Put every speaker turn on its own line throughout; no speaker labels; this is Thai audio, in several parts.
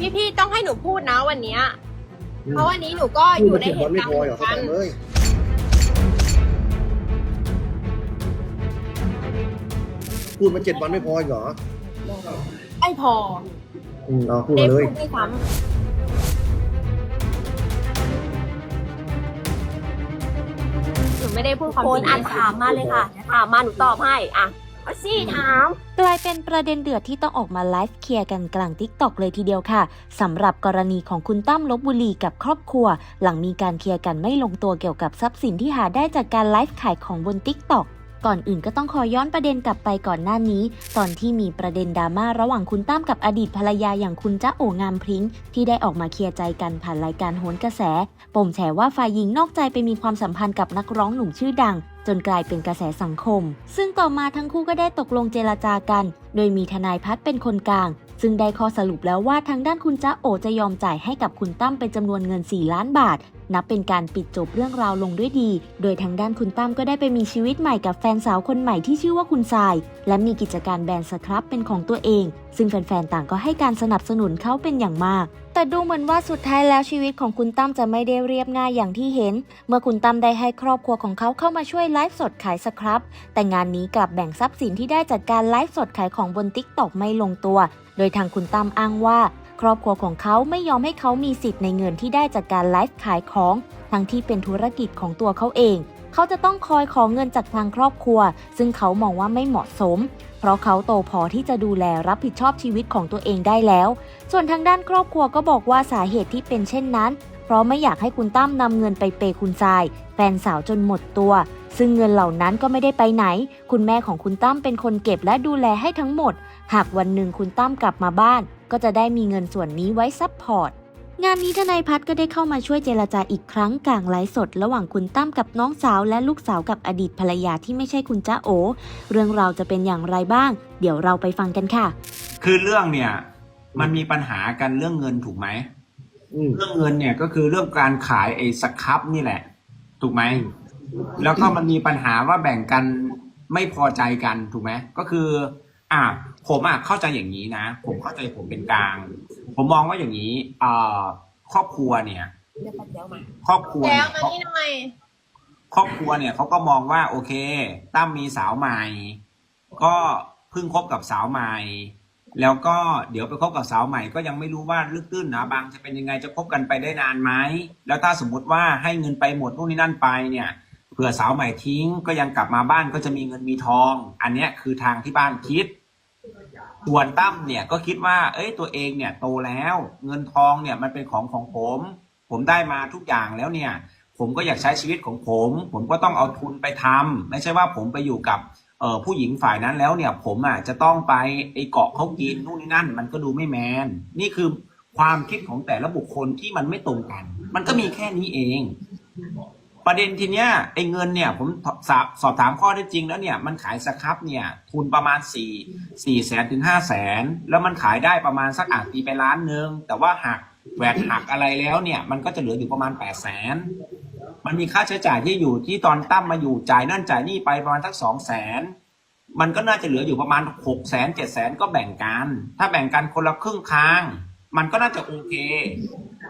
พี่พี่ต้องให้หนูพูดนะวันเนี้ยเพราะวันนี้หนูก็อยู่ในเหตุการณ์เหมือนกัน
เลยพูดมาเจ็ดวันไม่พออีกเหรอ
ไอ้พอ
อืมเอาพูด
ได้
มาเลย
พูดด้วยซ้หนูไม่ได้พูดความ
โค
จ
น
ริง
อ่านถามมาเลยค่ะเดี๋ยวถามมาหนูตอบให้อะเอา สิถาม
กลายเป็นประเด็นเดือดที่ต้องออกมาไลฟ์เคลียร์กันกลางทิกตอกเลยทีเดียวค่ะสำหรับกรณีของคุณตั้มลบบุรีกับครอบครัว หลังมีการเคลียร์กันไม่ลงตัวเกี่ยวกับทรัพย์สินที่หาได้จากการไลฟ์ขายของบนทิกตอก ก่อนอื่นก็ต้องขอย้อนประเด็นกลับไปก่อนหน้านี้ ตอนที่มีประเด็นดราม่าระหว่างคุณตั้มกับอดีตภรรยาอย่างคุณจ๊ะโองามพริ้งที่ได้ออกมาเคลียร์ใจกันผ่านรายการโหนกระแสปมแฉว่าฝ่ายหญิงนอกใจไปมีความสัมพันธ์กับนักร้องหนุ่มชื่อดังจนกลายเป็นกระแสสังคม ซึ่งต่อมาทั้งคู่ก็ได้ตกลงเจรจากัน โดยมีทนายพัฒน์เป็นคนกลาง ซึ่งได้ข้อสรุปแล้วว่าทางด้านคุณจ๊ะโอจะยอมจ่ายให้กับคุณตั้มเป็นจำนวนเงิน 4 ล้านบาท นับเป็นการปิดจบเรื่องราวลงด้วยดี โดยทางด้านคุณตั้มก็ได้ไปมีชีวิตใหม่กับแฟนสาวคนใหม่ที่ชื่อว่าคุณทราย และมีกิจการแบรนด์สครับเป็นของตัวเอง ซึ่งแฟนๆต่างก็ให้การสนับสนุนเขาเป็นอย่างมากแต่ดูเหมือนว่าสุดท้ายแล้วชีวิตของคุณตั้มจะไม่ได้เรียบง่ายอย่างที่เห็น เมื่อคุณตั้มได้ให้ครอบครัวของเขาเข้ามาช่วยไลฟ์สดขายสครับ แต่งานนี้กลับแบ่งทรัพย์สินที่ได้จากการไลฟ์สดขายของบนติ๊กต็อกไม่ลงตัว โดยทางคุณตั้มอ้างว่า ครอบครัวของเขาไม่ยอมให้เขามีสิทธิ์ในเงินที่ได้จากการไลฟ์ขายของ ทั้งที่เป็นธุรกิจของตัวเขาเอง เขาจะต้องคอยขอเงินจากทางครอบครัว ซึ่งเขามองว่าไม่เหมาะสม เพราะเขาโตพอที่จะดูแลรับผิดชอบชีวิตของตัวเองได้แล้ว ส่วนทางด้านครอบครัวก็บอกว่าสาเหตุที่เป็นเช่นนั้น เพราะไม่อยากให้คุณตั้มนำเงินไปเปย์คุณทราย แฟนสาวจนหมดตัวซึ่งเงินเหล่านั้นก็ไม่ได้ไปไหน คุณแม่ของคุณตั้มเป็นคนเก็บและดูแลให้ทั้งหมด หากวันหนึ่งคุณตั้มกลับมาบ้าน ก็จะได้มีเงินส่วนนี้ไว้ซัพพอร์ต งานนี้ทนายพัฒน์ก็ได้เข้ามาช่วยเจรจาอีกครั้งกลางไลฟ์สด ระหว่างคุณตั้มกับน้องสาวและลูกสาวกับอดีตภรรยาที่ไม่ใช่คุณจ้าโอ เรื่องราวจะเป็นอย่างไรบ้าง เดี๋ยวเราไปฟังกันค่ะ
คือเรื่องเนี่ยมันมีปัญหากันเรื่องเงินถูกไหม
อืม
เรื่องเงินเนี่ยก็คือเรื่องการขายไอ้สครับนี่แหละ ถูกไหมแล้วก็มันมีปัญหาว่าแบ่งกันไม่พอใจกันถูกไหมก็คือ อะ ผมอะเข้าใจอย่างนี้นะ ผมเข้าใจผมเป็นกลาง ผมมองว่าอย่างนี้อ่าครอบครัวเนี่ย
เดี๋ยวปัดเดี๋ยวมา
ครอบครัว
แล้
เนี่
วยมา
เขา
นี่หน่อย
ครอบครัวเนี่ยเขาก็มองว่าโอเคตั้มมีสาวใหม่ ก็เพิ่งคบกับสาวใหม่ แล้วก็เดี๋ยวไปคบกับสาวใหม่ ก็ยังไม่รู้ว่าลึกตื้นหนาบางจะเป็นยังไงจะคบกันไปได้นานไหมแล้วถ้าสมมุติว่าให้เงินไปหมดนู่นนี่นั่นไปเนี่ยเผื่อสาวใหม่ทิ้งก็ยังกลับมาบ้านก็จะมีเงินมีทอง อันเนี้ยคือทางที่บ้านคิด ส่วนตั้มเนี่ยก็คิดว่า เอ้ยตัวเองเนี่ยโตแล้ว เงินทองเนี่ยมันเป็นของของผม ผมได้มาทุกอย่างแล้วเนี่ย ผมก็อยากใช้ชีวิตของผม ผมก็ต้องเอาทุนไปทำไม่ใช่ว่าผมไปอยู่กับเออผู้หญิงฝ่ายนั้นแล้วเนี่ย ผมอะจะต้องไปไอ้เกาะเขากินนู่นนี่นั่น มันก็ดูไม่แมน นี่คือความคิดของแต่ละบุคคลที่มันไม่ตรงกัน มันก็มีแค่นี้เอง ประเด็นทีเนี้ยไอ้เงินเนี่ยผมสอบสอบถามข้อได้จริงแล้วเนี่ยมันขายสครับเนี่ยทุนประมาณสี่สี่แสนถึงห้าแสนแล้วมันขายได้ประมาณสักอาจตีไปล้านหนึ่งแต่ว่าหักแหวกหักอะไรแล้วเนี่ยมันก็จะเหลืออยู่ประมาณแปดแสนมันมีค่าใช้จ่ายที่อยู่ที่ตอนตั้มมาอยู่จ่ายนั่นจ่ายนี่ไปประมาณสักสองแสนมันก็น่าจะเหลืออยู่ประมาณหกแสนเจ็ดแสนก็แบ่งกัน ถ้าแบ่งกันคนละครึ่งครั้งมันก็น่าจะโอเค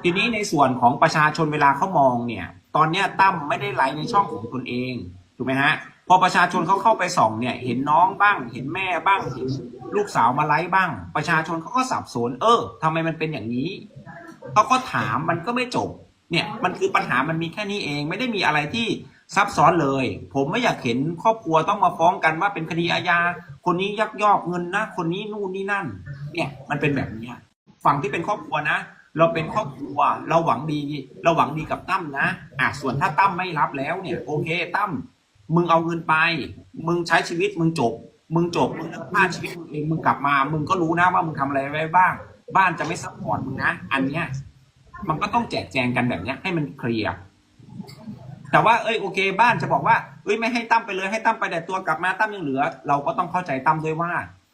ทีนี้ในส่วนของประชาชนเวลาเขามองเนี่ย ตอนเนี้ยตั้มไม่ได้ไลฟ์ในช่องของตนเองถูกไหมฮะพอประชาชนเขาเข้าไปส่องเนี่ย เห็นน้องบ้าง เห็นแม่บ้างเห็นลูกสาวมาไลฟ์บ้าง ประชาชนเขาก็สับสน เออทำไมมันเป็นอย่างนี้เขาก็ถามมันก็ไม่จบ เนี่ยมันคือปัญหามันมีแค่นี้เองไม่ได้มีอะไรที่ซับซ้อนเลย ผมไม่อยากเห็นครอบครัวต้องมาฟ้องกันว่าเป็นคดีอาญาคนนี้ยักยอกเงินนะ คนนี้นู่นนี่นั่น เนี่ยมันเป็นแบบนี้ฝั่งที่เป็นครอบครัวนะ เราเป็นครอบครัวเราหวังดี เราหวังดีกับตั้มนะอะส่วนถ้าตั้มไม่รับแล้วเนี่ย โอเคตั้มมึงเอาเงินไป มึงใช้ชีวิตมึงจบ มึงจบมึงพลาดชีวิตมึงเองมึงกลับมา มึงก็รู้นะว่ามึงทำอะไรไว้บ้าง บ้านจะไม่ซัพพอร์ตมึงนะอันเนี้ยมันก็ต้องแจกแจงกันแบบเนี้ยให้มันเคลียร์แต่ว่าเอ้ยโอเค บ้านจะบอกว่าเอ้ยไม่ให้ตั้มไปเลยให้ตั้มไปแต่ตัวกลับมาตั้มยังเหลือ เราก็ต้องเข้าใจตั้มด้วยว่า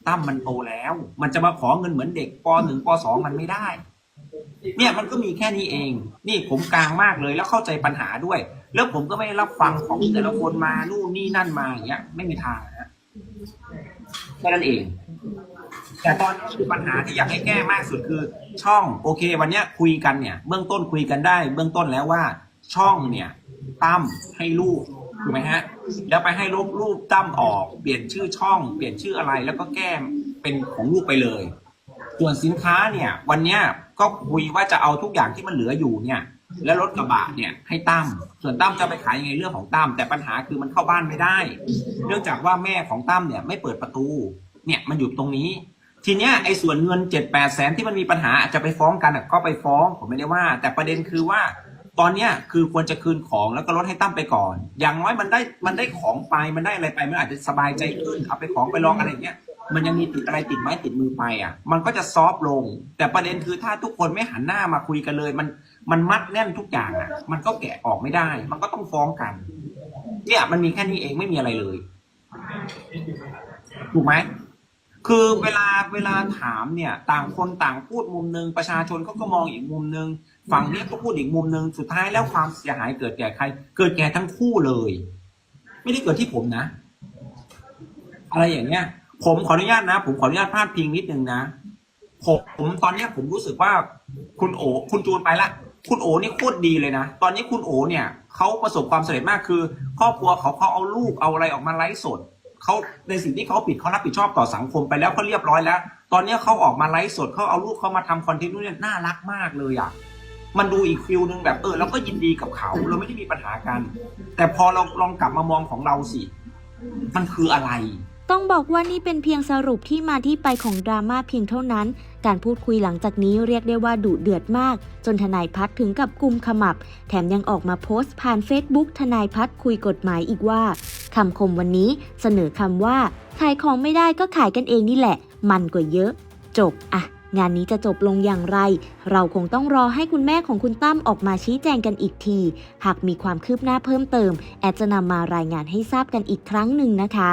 ตั้มมันโตแล้ว มันจะมาขอเงินเหมือนเด็กปหนึ่งปสองมันไม่ได้ เนี่ยมันก็มีแค่นี้เอง นี่ผมกลางมากเลยแล้วเข้าใจปัญหาด้วย แล้วผมก็ไม่รับฟังของแต่ละคนมานู่นนี่นั่นมาอย่างเงี้ย ไม่มีทางนะแค่นั้นเอง แต่ตอนนี้คือปัญหาที่อยากให้แก้มากสุดคือ ช่องโอเค วันเนี้ยคุยกันเนี่ย เบื้องต้นคุยกันได้ เบื้องต้นแล้วว่า ช่องเนี่ยตั้มให้ลูกถูกไหมฮะ แล้วไปให้ลบรูปตั้มออก เปลี่ยนชื่อช่อง เปลี่ยนชื่ออะไรแล้วก็แก้เป็นของลูกไปเลย ส่วนสินค้าเนี่ย วันเนี้ยก็คุยว่าจะเอาทุกอย่างที่มันเหลืออยู่เนี่ย แล้วรถกระบะเนี่ยให้ตั้มส่วนตั้มจะไปขายยังไงเรื่องของตั้มแต่ปัญหาคือมันเข้าบ้านไม่ได้ เนื่องจากว่าแม่ของตั้มเนี่ยไม่เปิดประตู เนี่ยมันอยู่ตรงนี้ ทีเนี้ยไอ้ส่วนเงินเจ็ดแปดแสนที่มันมีปัญหาอาจจะไปฟ้องกันก็ไปฟ้องผมไม่ได้ว่า แต่ประเด็นคือว่าตอนเนี้ยคือควรจะคืนของแล้วก็ลดให้ตั้มไปก่อน อย่างน้อยมันได้มันได้ของไปมันได้อะไรไปมันอาจจะสบายใจขึ้นเอาไปของไปลองอะไรอย่างเงี้ย มันยังมีติดอะไรติดไม้ติดมือไปอะ มันก็จะซอฟต์ลง แต่ประเด็นคือถ้าทุกคนไม่หันหน้ามาคุยกันเลย มันมันมัดแน่นทุกอย่างอะ มันก็แกะออกไม่ได้ มันก็ต้องฟ้องกัน เนี่ยมันมีแค่นี้เองไม่มีอะไรเลยถูกไหมคือเวลาเวลาถามเนี่ย ต่างคนต่างพูดมุมหนึ่งประชาชนเขาก็มองอีกมุมหนึ่งฝั่งนี้ก็พูดอีกมุมหนึ่งสุดท้ายแล้วความเสียหายเกิดแก่ใคร เกิดแก่ทั้งคู่เลย ไม่ได้เกิดที่ผมนะ อะไรอย่างเงี้ย ผมขออนุญาตนะ ผมขออนุญาตพาดพิงนิดนึงนะผมผมตอนเนี้ยผมรู้สึกว่าคุณโอคุณจูนไปละ คุณโอนี่โคตรดีเลยนะ ตอนนี้คุณโอเนี่ยเขาประสบความสำเร็จมากคือ ครอบครัวเขาเขาเอาลูกเอาอะไรออกมาไลฟ์สดเขาในสิ่งที่เขาผิดเขารับผิดชอบต่อสังคมไปแล้วเขาเรียบร้อยแล้ว ตอนนี้เขาออกมาไลฟ์สดเขาเอาลูกเขามาทำคอนเทนต์นู่นนี่น่ารักมากเลยอะมันดูอีกฟิลนึงแบบเออเราก็ยินดีกับเขาเราไม่ได้มีปัญหากัน แต่พอเราลองกลับมามองของเราสิ มันคืออะไร
ต้องบอกว่านี่เป็นเพียงสรุปที่มาที่ไปของดราม่าเพียงเท่านั้น การพูดคุยหลังจากนี้เรียกได้ว่าดุเดือดมาก จนทนายพัฒน์ถึงกับกุมขมับ แถมยังออกมาโพสต์ผ่าน Facebook ทนายพัฒน์คุยกฎหมายอีกว่าคำคมวันนี้เสนอคำว่า ขายของไม่ได้ก็ขายกันเองนี่แหละ มันกว่าเยอะ จบอะงานนี้จะจบลงอย่างไร เราคงต้องรอให้คุณแม่ของคุณตั้มออกมาชี้แจงกันอีกที หากมีความคืบหน้าเพิ่มเติม แอดจะนำมารายงานให้ทราบกันอีกครั้งหนึ่งนะคะ